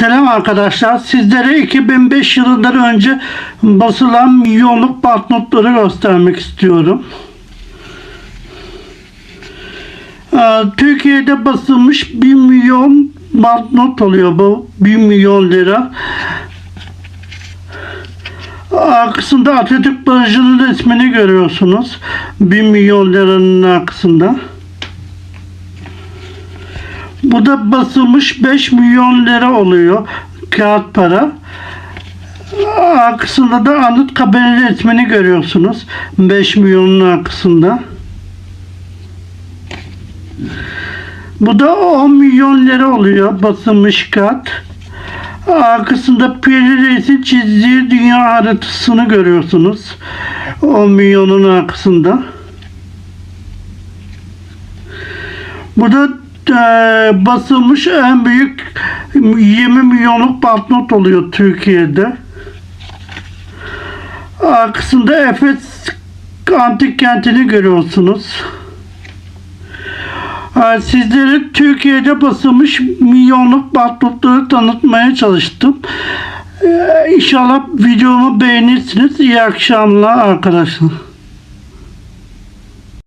Selam arkadaşlar. Sizlere 2005 yılından önce basılan milyonluk banknotları göstermek istiyorum. Ee, Türkiye'de basılmış 1 milyon banknot oluyor bu. 1 milyon lira. Arkasında Atatürk Barajı'nın resmini görüyorsunuz. 1 milyon liranın arkasında. Bu da basılmış 5 milyon lira oluyor kağıt para. Arkasında da Anıtkabir'in resmini görüyorsunuz. 5 milyonun arkasında. Bu da 10 milyon lira oluyor basılmış kağıt. Arkasında Piri Reis'in çizdiği dünya haritasını görüyorsunuz. 10 milyonun arkasında. Bu da basılmış en büyük 20 milyonluk banknot oluyor Türkiye'de. Arkasında Efes antik kentini görüyorsunuz. E, Sizlere Türkiye'de basılmış milyonluk banknotları tanıtmaya çalıştım. E, İnşallah videomu beğenirsiniz. İyi akşamlar arkadaşlar.